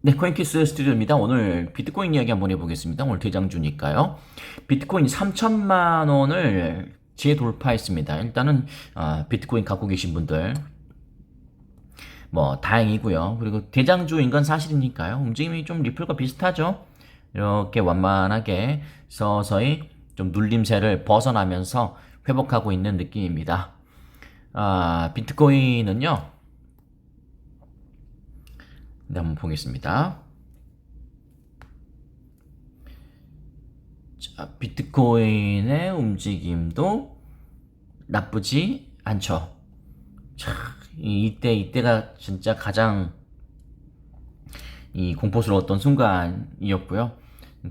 네, 코인키스 스튜디오입니다. 오늘 비트코인 이야기 한번 해보겠습니다. 오늘 대장주니까요. 비트코인 3천만 원을 재돌파했습니다. 일단은 아, 비트코인 갖고 계신 분들 뭐 다행이고요. 그리고 대장주인 건 사실이니까요. 움직임이 좀 리플과 비슷하죠. 이렇게 완만하게 서서히 좀 눌림새를 벗어나면서 회복하고 있는 느낌입니다. 아, 비트코인은요. 네, 한번 보겠습니다. 자, 비트코인의 움직임도 나쁘지 않죠. 자, 이- 이때, 이때가 진짜 가장 이 공포스러웠던 순간이었고요.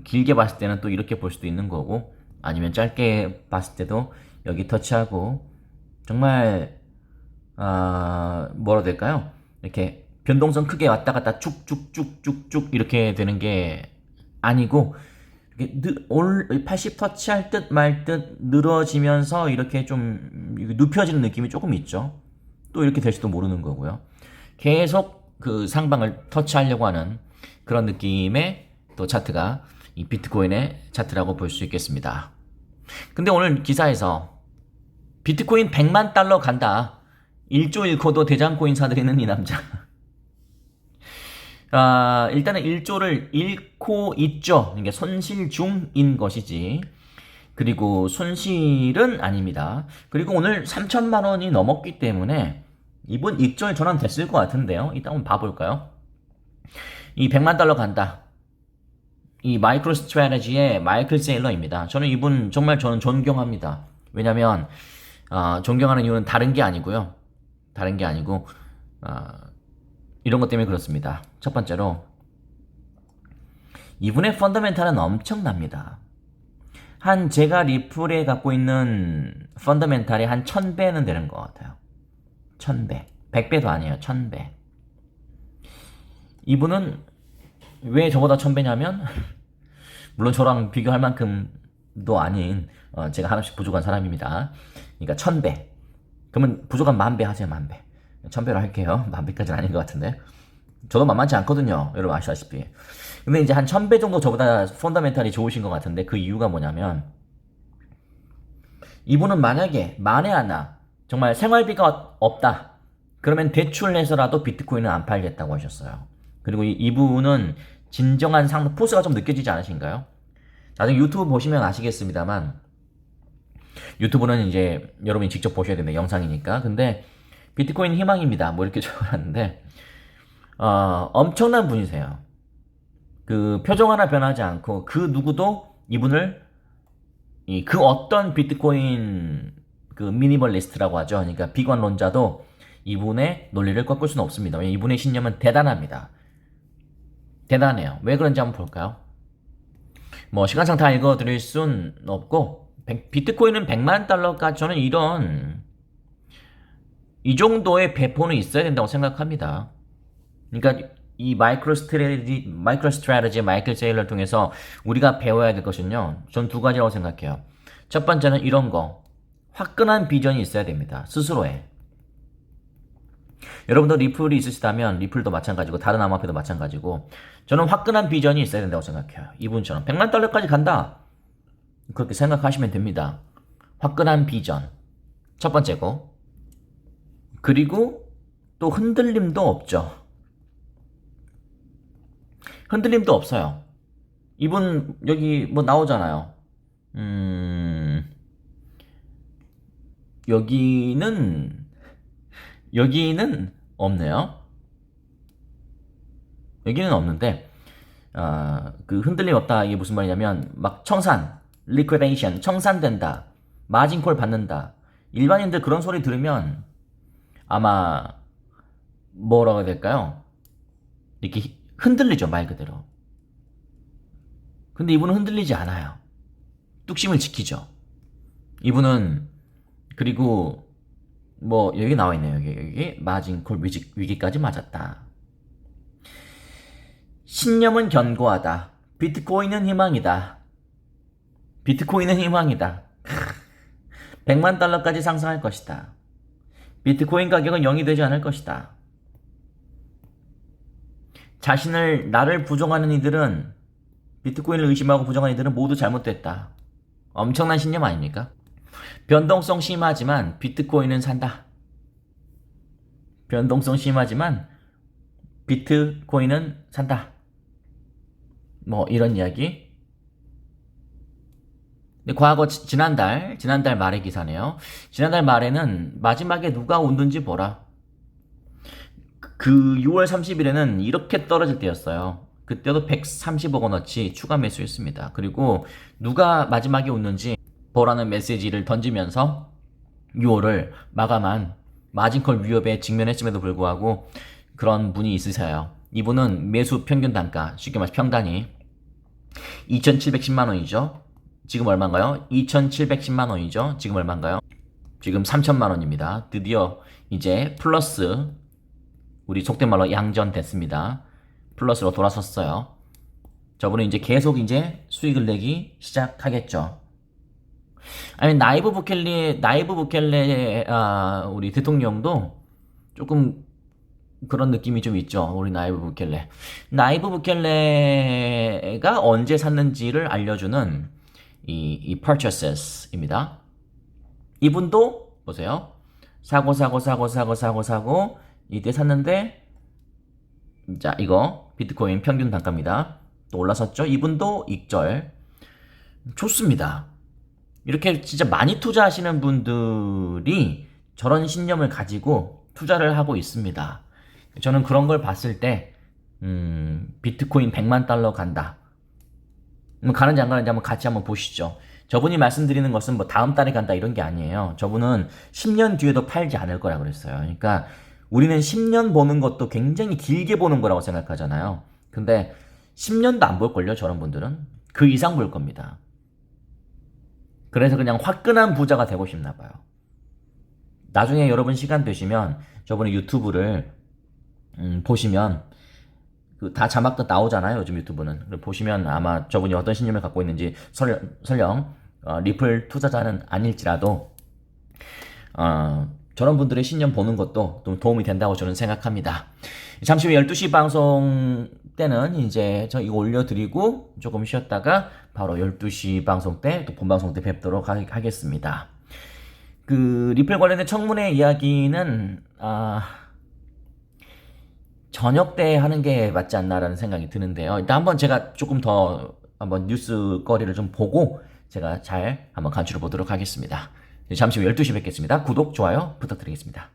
길게 봤을 때는 또 이렇게 볼 수도 있는 거고, 아니면 짧게 봤을 때도 여기 터치하고, 정말, 아, 뭐라 될까요? 이렇게 변동성 크게 왔다 갔다 쭉쭉쭉쭉쭉 이렇게 되는 게 아니고, 이렇게 느, 올, 80 터치 할 듯 말 듯 늘어지면서 이렇게 좀 눕혀지는 느낌이 조금 있죠. 또 이렇게 될지도 모르는 거고요. 계속 그 상방을 터치하려고 하는 그런 느낌의 또 차트가 이 비트코인의 차트라고 볼 수 있겠습니다. 근데 오늘 기사에서 비트코인 100만 달러 간다. 1조 1코도 대장코인 사들이는 이 남자. 아, 일단은 1조를 잃고 있죠. 이게 손실 중인 것이지. 그리고 손실은 아닙니다. 그리고 오늘 3천만 원이 넘었기 때문에 이번 익절 전환 됐을 것 같은데요. 이따 한번 봐볼까요? 이 100만 달러 간다. 이 마이크로 스트래티지의 마이클 세일러입니다. 저는 이분 정말 저는 존경합니다. 왜냐면 아, 존경하는 이유는 다른 게 아니고요. 다른 게 아니고 아, 이런 것 때문에 그렇습니다. 첫 번째로 이분의 펀더멘탈은 엄청납니다. 한 제가 리플에 갖고 있는 펀더멘탈이 한 1000배는 되는 것 같아요. 1000배. 100배도 아니에요. 1000배. 이분은 왜 저보다 1000배냐면 물론 저랑 비교할 만큼도 아닌 어, 제가 하나씩 부족한 사람입니다. 그러니까 1000배. 그러면 부족한 만배 하세요. 만배. 1000배로 할게요. 만배까지는 아닌 것 같은데. 저도 만만치 않거든요. 여러분 아시다시피. 근데 이제 한 1000배 정도 저보다 펀더멘탈이 좋으신 것 같은데 그 이유가 뭐냐면 이분은 만약에 만에 하나 정말 생활비가 없다. 그러면 대출해서라도 비트코인은 안 팔겠다고 하셨어요. 그리고 이- 이분은 진정한 상 포스가 좀 느껴지지 않으신가요? 나중에 유튜브 보시면 아시겠습니다만 유튜브는 이제 여러분이 직접 보셔야 됩니다. 영상이니까. 근데 비트코인 희망입니다. 뭐 이렇게 적어놨는데 어, 엄청난 분이세요. 그 표정 하나 변하지 않고 그 누구도 이분을 이 그 어떤 비트코인 그 미니멀리스트라고 하죠. 그러니까 비관론자도 이분의 논리를 꺾을 수는 없습니다. 이분의 신념은 대단합니다. 대단해요. 왜 그런지 한번 볼까요? 뭐 시간상 다 읽어드릴 순 없고 백- 비트코인은 100만 달러까지 저는 이런 이 정도의 배포는 있어야 된다고 생각합니다. 그러니까 이 마이크로 스트레지 마이크로 스트래티지 마이클 세일러를 통해서 우리가 배워야 될 것은요. 전 두 가지라고 생각해요. 첫 번째는 이런 거. 화끈한 비전이 있어야 됩니다. 스스로의. 여러분도 리플이 있으시다면 리플도 마찬가지고 다른 암호화폐도 마찬가지고 저는 화끈한 비전이 있어야 된다고 생각해요. 이분처럼 100만 달러까지 간다. 그렇게 생각하시면 됩니다. 화끈한 비전. 첫 번째고. 그리고 또 흔들림도 없죠. 흔들림도 없어요. 이분 여기 뭐 나오잖아요. 음, 여기는 여기는 없네요. 여기는 없는데 아, 그 흔들림 없다 이게 무슨 말이냐면 막 청산, liquidation, 청산된다, 마진콜 받는다. 일반인들 그런 소리 들으면 아마 뭐라고 해야 될까요? 이렇게 흔들리죠 말 그대로. 근데 이분은 흔들리지 않아요. 뚝심을 지키죠. 이분은 그리고 뭐 여기 나와 있네요. 여기 여기 마진콜 위기, 위기까지 맞았다. 신념은 견고하다. 비트코인은 희망이다. 비트코인은 희망이다. 100만 달러까지 상승할 것이다. 비트코인 가격은 0이 되지 않을 것이다. 자신을 나를 부정하는 이들은 비트코인을 의심하고 부정하는 이들은 모두 잘못됐다. 엄청난 신념 아닙니까? 변동성 심하지만 비트코인은 산다. 변동성 심하지만 비트코인은 산다. 뭐 이런 이야기. 과거 지- 지난달 지난달 말의 기사네요. 지난달 말에는 마지막에 누가 웃는지 보라. 그 6월 30일에는 이렇게 떨어질 때였어요. 그때도 130억 원어치 추가 매수했습니다. 그리고 누가 마지막에 웃는지 보라는 메시지를 던지면서 6월을 마감한 마진콜 위협에 직면했음에도 불구하고 그런 분이 있으세요. 이분은 매수 평균 단가, 쉽게 말해서 평단이 2,710만 원이죠. 지금 얼마인가요? 2,710만 원이죠. 지금 얼마인가요? 지금 3천만 원입니다. 드디어 이제 플러스 우리 속된 말로 양전 됐습니다. 플러스로 돌아섰어요. 저분은 이제 계속 이제 수익을 내기 시작하겠죠. 아니 나이브 부켈리 나이브 부켈레 아, 우리 대통령도 조금 그런 느낌이 좀 있죠. 우리 나이브 부켈레. 나이브 부켈레가 언제 샀는지를 알려주는 이, 이 purchases입니다. 이분도 보세요. 사고 사고 사고 사고 사고 사고 이때 샀는데 자 이거 비트코인 평균 단가입니다. 또 올라섰죠. 이분도 익절 좋습니다. 이렇게 진짜 많이 투자하시는 분들이 저런 신념을 가지고 투자를 하고 있습니다. 저는 그런 걸 봤을 때, 음, 비트코인 100만 달러 간다. 뭐 가는지 안 가는지 한번 같이 한번 보시죠. 저분이 말씀드리는 것은 뭐 다음 달에 간다 이런 게 아니에요. 저분은 10년 뒤에도 팔지 않을 거라 그랬어요. 그러니까 우리는 10년 보는 것도 굉장히 길게 보는 거라고 생각하잖아요. 근데 10년도 안 볼걸요, 저런 분들은. 그 이상 볼 겁니다. 그래서 그냥 화끈한 부자가 되고 싶나 봐요. 나중에 여러분 시간 되시면 저번에 유튜브를 음, 보시면 그 다 자막도 나오잖아요. 요즘 유튜브는 보시면 아마 저분이 어떤 신념을 갖고 있는지 설, 설령 어, 리플 투자자는 아닐지라도 어, 저런 분들의 신념 보는 것도 좀 도움이 된다고 저는 생각합니다. 잠시 후 12시 방송 때는 이제 저 이거 올려드리고 조금 쉬었다가 바로 12시 방송 때 또 본방송 때 뵙도록 하, 하겠습니다. 그 리플 관련된 청문회 이야기는 아 저녁 때 하는 게 맞지 않나라는 생각이 드는데요. 일단 한번 제가 조금 더 한번 뉴스 거리를 좀 보고 제가 잘 한번 간추려 보도록 하겠습니다. 잠시 후 12시 뵙겠습니다. 구독, 좋아요 부탁드리겠습니다.